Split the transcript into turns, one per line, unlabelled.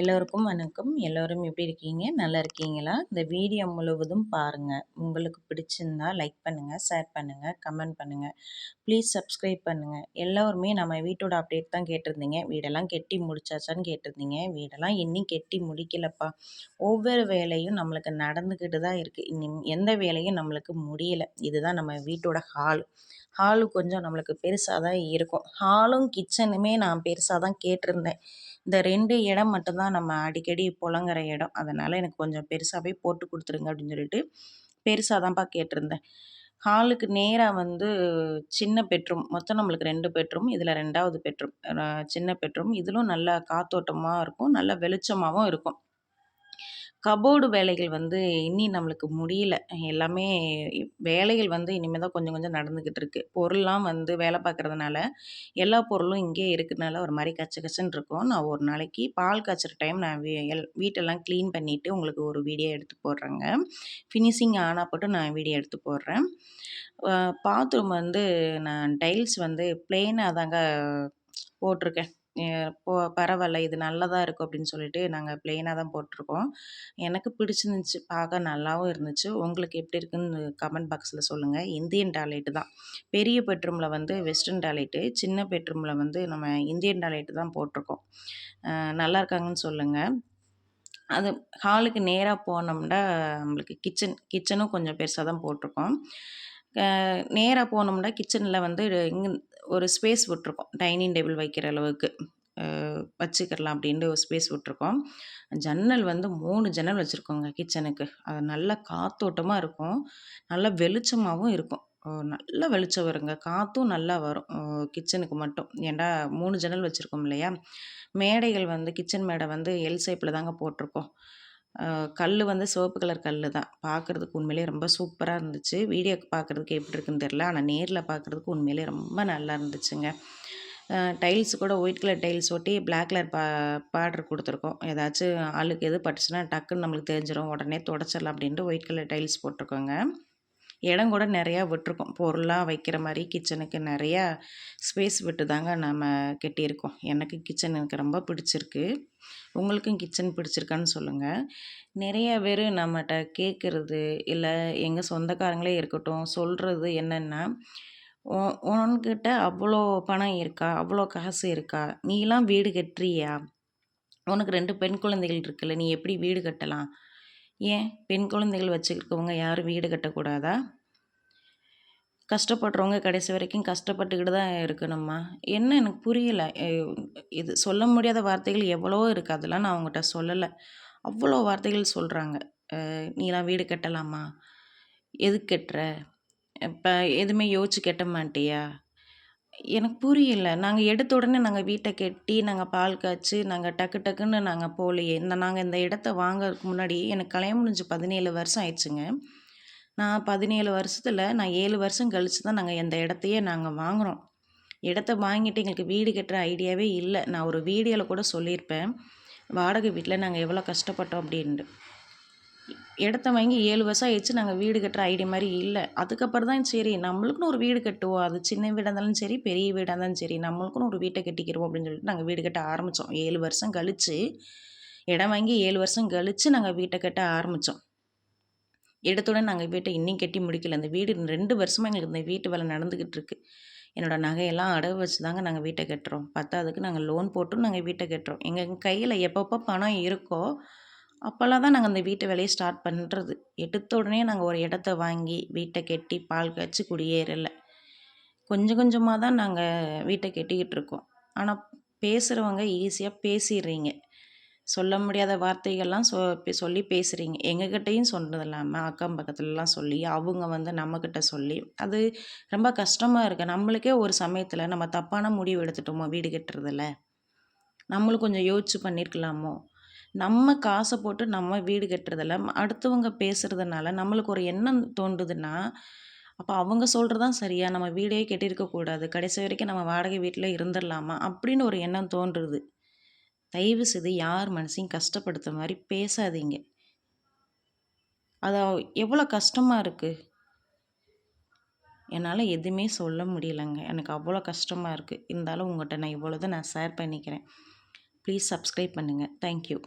எல்லோருக்கும் வணக்கம் எல்லோரும் எப்படி இருக்கீங்க நல்லா இருக்கீங்களா இந்த வீடியோ முழுவதும் பாருங்கள் உங்களுக்கு பிடிச்சிருந்தா லைக் பண்ணுங்கள் ஷேர் பண்ணுங்கள் கமெண்ட் பண்ணுங்கள் ப்ளீஸ் சப்ஸ்கிரைப் பண்ணுங்கள் எல்லோருமே நம்ம வீட்டோட அப்டேட் தான் கேட்டிருந்தீங்க வீடெல்லாம் கெட்டி முடிச்சாச்சான்னு கேட்டிருந்தீங்க வீடெல்லாம் இன்னும் கெட்டி முடிக்கலப்பா ஒவ்வொரு வேலையும் நம்மளுக்கு நடந்துக்கிட்டு தான் இருக்குது இனி எந்த வேலையும் நம்மளுக்கு முடியலை இதுதான் நம்ம வீட்டோட ஹால் ஹாலு கொஞ்சம் நம்மளுக்கு பெருசாக தான் இருக்கும் ஹாலும் கிச்சனுமே நான் பெருசாக தான் கேட்டிருந்தேன் இந்த ரெண்டு இடம் மட்டும்தான் தான் நம்ம அடிக்கடி புலங்குற இடம் அதனால் எனக்கு கொஞ்சம் பெருசாகவே போட்டு கொடுத்துருங்க அப்படின்னு சொல்லிட்டு பெருசாக தான்ப்பா கேட்டிருந்தேன் ஹாலுக்கு நேராக வந்து சின்ன பெட்ரூம் மொத்தம் நம்மளுக்கு ரெண்டு பெட்ரூம் இதில் ரெண்டாவது பெட்ரூம் சின்ன பெட்ரூம் இதிலும் நல்லா காத்தோட்டமாக இருக்கும் நல்ல வெளிச்சமாகவும் இருக்கும் கபோர்டு வேலைகள் வந்து இனி நம்மளுக்கு முடியல எல்லாமே வேலைகள் வந்து இனிமேல் தான் கொஞ்சம் கொஞ்சம் நடந்துக்கிட்டு இருக்குது பொருள்லாம் வந்து வேலை பார்க்குறதுனால எல்லா பொருளும் இங்கேயே இருக்கிறதுனால ஒரு மாதிரி கச்ச கச்சன்னு இருக்கும் நான் ஒரு நாளைக்கு பால் காய்ச்சுற டைம் நான் வீ எல் வீட்டெல்லாம் க்ளீன் பண்ணிவிட்டு உங்களுக்கு ஒரு வீடியோ எடுத்து போடுறேங்க ஃபினிஷிங் ஆனால் போட்டு நான் வீடியோ எடுத்து போடுறேன் பாத்ரூம் வந்து நான் டைல்ஸ் வந்து பிளெயினாக தாங்க போட்டிருக்கேன் போ பரவாயில்ல இது நல்லதாக இருக்கும் அப்படின்னு சொல்லிட்டு நாங்கள் ப்ளைனாக தான் போட்டிருக்கோம் எனக்கு பிடிச்சிருந்துச்சு பார்க்க நல்லாவும் இருந்துச்சு உங்களுக்கு எப்படி இருக்குன்னு கமெண்ட் பாக்ஸில் சொல்லுங்கள் இந்தியன் டாய்லெட்டு தான் பெரிய பெட்ரூமில் வந்து வெஸ்டர்ன் டாய்லெட்டு சின்ன பெட்ரூமில் வந்து நம்ம இந்தியன் டாய்லெட்டு தான் போட்டிருக்கோம் நல்லா இருக்காங்கன்னு சொல்லுங்கள் அது ஹாலுக்கு நேராக போனோம்னா நம்மளுக்கு கிச்சன் கிச்சனும் கொஞ்சம் பெருசாக தான் போட்டிருக்கோம் நேராக போனோம்னா கிச்சனில் வந்து இங்கே ஒரு ஸ்பேஸ் விட்டுருக்கோம் டைனிங் டேபிள் வைக்கிற அளவுக்கு வச்சுக்கிடலாம் அப்படின்ட்டு ஒரு ஸ்பேஸ் விட்டுருக்கோம் ஜன்னல் வந்து மூணு ஜன்னல் வச்சுருக்கோங்க கிச்சனுக்கு அது நல்லா காத்தோட்டமாக இருக்கும் நல்லா வெளிச்சமாகவும் இருக்கும் நல்லா வெளிச்சம் வருங்க காற்றும் நல்லா வரும் கிச்சனுக்கு மட்டும் ஏன்டா மூணு ஜன்னல் வச்சுருக்கோம் இல்லையா மேடைகள் வந்து கிச்சன் மேடை வந்து எல் சைப்பில் தாங்க போட்டிருக்கோம் கல் வந்து சிவப்பு கலர் கல் தான் பார்க்குறதுக்கு உண்மையிலே ரொம்ப சூப்பராக இருந்துச்சு வீடியோ பார்க்குறதுக்கு எப்படி இருக்குன்னு தெரில ஆனால் நேரில் பார்க்குறதுக்கு உண்மையிலே ரொம்ப நல்லா இருந்துச்சுங்க டைல்ஸ் கூட ஒயிட் கலர் டைல்ஸ் ஒட்டி பிளாக் கலர் பா பார்டர் கொடுத்துருக்கோம் ஏதாச்சும் ஆளுக்கு எது பட்டுச்சுன்னா டக்குன்னு நம்மளுக்கு தெரிஞ்சிடும் உடனே தொடச்சிடலாம் அப்படின்ட்டு ஒயிட் கலர் டைல்ஸ் போட்டிருக்கோங்க இடம் கூட நிறையா விட்டுருக்கோம் பொருளாக வைக்கிற மாதிரி கிச்சனுக்கு நிறையா ஸ்பேஸ் விட்டு தாங்க நம்ம கட்டியிருக்கோம் எனக்கு கிச்சன் எனக்கு ரொம்ப பிடிச்சிருக்கு உங்களுக்கும் கிச்சன் பிடிச்சிருக்கான்னு சொல்லுங்கள் நிறைய பேர் நம்மகிட்ட கேட்குறது இல்லை எங்கள் சொந்தக்காரங்களே இருக்கட்டும் சொல்கிறது என்னென்னா உன்கிட்ட அவ்வளோ பணம் இருக்கா அவ்வளோ காசு இருக்கா நீலாம் வீடு கட்டுறியா உனக்கு ரெண்டு பெண் குழந்தைகள் இருக்குல்ல நீ எப்படி வீடு கட்டலாம் ஏன் பெண் குழந்தைகள் வச்சுருக்கவங்க யாரும் வீடு கட்டக்கூடாதா கஷ்டப்படுறவங்க கடைசி வரைக்கும் கஷ்டப்பட்டுக்கிட்டு தான் இருக்கணும்மா என்ன எனக்கு புரியலை இது சொல்ல முடியாத வார்த்தைகள் எவ்வளோ இருக்குது அதெல்லாம் நான் அவங்ககிட்ட சொல்லலை அவ்வளோ வார்த்தைகள் சொல்கிறாங்க நீலாம் வீடு கட்டலாமா எது கட்டுற இப்போ எதுவுமே யோசிச்சு கட்ட மாட்டியா எனக்கு புரியல. நாங்கள் எடுத்த உடனே நாங்கள் வீட்டை கட்டி, நாங்கள் பால் காய்ச்சி, நாங்கள் டக்கு டக்குன்னு நாங்கள் போகலையே இந்த நாங்கள் இந்த இடத்த வாங்கறதுக்கு முன்னாடி எனக்கு கல்யாணம் முடிஞ்சு பதினேழு வருஷம் ஆயிடுச்சுங்க. நான் பதினேழு வருஷத்தில் நான் ஏழு வருஷம் கழித்து தான் நாங்கள் இந்த இடத்தையே நாங்கள் வாங்குகிறோம் இடத்த வாங்கிட்டு எங்களுக்கு வீடு கட்டுற ஐடியாவே இல்லை நான் ஒரு வீடியோவில் கூட சொல்லியிருப்பேன். வாடகை வீட்டில் நாங்கள் எவ்வளோ கஷ்டப்பட்டோம் அப்படின்ட்டு இடத்த வாங்கி ஏழு வருஷம் ஆயிடுச்சு நாங்கள் வீடு கட்டுற ஐடியா மாதிரி இல்லை அதுக்கப்புறம் தான் சரி நம்மளுக்குன்னு ஒரு வீடு கட்டுவோம் அது சின்ன வீடாக இருந்தாலும் சரி பெரிய வீடாக இருந்தாலும் சரி நம்மளுக்குன்னு ஒரு வீட்டை கட்டிக்கிறோம் அப்படின்னு சொல்லிட்டு நாங்கள் வீடு கட்ட ஆரம்பித்தோம் ஏழு வருஷம் கழித்து இடம் வாங்கி ஏழு வருஷம் கழித்து நாங்கள் வீட்டை கட்ட ஆரம்பித்தோம் இடத்துடன் நாங்கள் வீட்டை இன்னும் கட்டி முடிக்கல அந்த வீடு ரெண்டு வருஷமாக எங்களுக்கு இந்த வீட்டு வேலை நடந்துக்கிட்டு இருக்குது என்னோடய நகையெல்லாம் அடகு வச்சு தாங்க நாங்கள் வீட்டை கட்டுறோம் பத்தாவதுக்கு நாங்கள் லோன் போட்டும் நாங்கள் வீட்டை கட்டுறோம் எங்கள் கையில் எப்பப்போ பணம் இருக்கோ அப்போல்லாம் தான் நாங்கள் அந்த வீட்டு வேலையை ஸ்டார்ட் பண்ணுறது எடுத்த உடனே நாங்கள் ஒரு இடத்த வாங்கி வீட்டை கட்டி பால் காய்ச்சி குடியேறலை கொஞ்சம் கொஞ்சமாக தான் நாங்கள் வீட்டை கட்டிக்கிட்டு இருக்கோம் ஆனால் பேசுகிறவங்க ஈஸியாக பேசிடுறீங்க சொல்ல முடியாத வார்த்தைகள்லாம் சொ சொல்லி பேசுகிறீங்க எங்ககிட்டையும் சொன்னது இல்லாமல் அக்கம் பக்கத்துலலாம் சொல்லி அவங்க வந்து நம்மக்கிட்ட சொல்லி அது ரொம்ப கஷ்டமாக இருக்குது நம்மளுக்கே ஒரு சமயத்தில் நம்ம தப்பான முடிவு எடுத்துட்டோமோ வீடு கட்டுறதில் நம்மளும் கொஞ்சம் யோசிச்சு பண்ணியிருக்கலாமோ நம்ம காசை போட்டு நம்ம வீடு கட்டுறதில்ல அடுத்தவங்க பேசுகிறதுனால நம்மளுக்கு ஒரு எண்ணம் தோன்றுதுன்னா அப்போ அவங்க சொல்கிறது தான் சரியா நம்ம வீடே கட்டியிருக்கக்கூடாது கடைசி வரைக்கும் நம்ம வாடகை வீட்டில் இருந்துடலாமா அப்படின்னு ஒரு எண்ணம் தோன்றுறது தயவு செய்து யார் மனசையும் கஷ்டப்படுத்த மாதிரி பேசாதீங்க அது எவ்வளோ கஷ்டமாக இருக்குது என்னால் எதுவுமே சொல்ல முடியலைங்க எனக்கு அவ்வளோ கஷ்டமாக இருக்குது இருந்தாலும் உங்கள்கிட்ட நான் இவ்வளோதான் நான் ஷேர் பண்ணிக்கிறேன் ப்ளீஸ் சப்ஸ்கிரைப் பண்ணுங்கள் தேங்க்யூ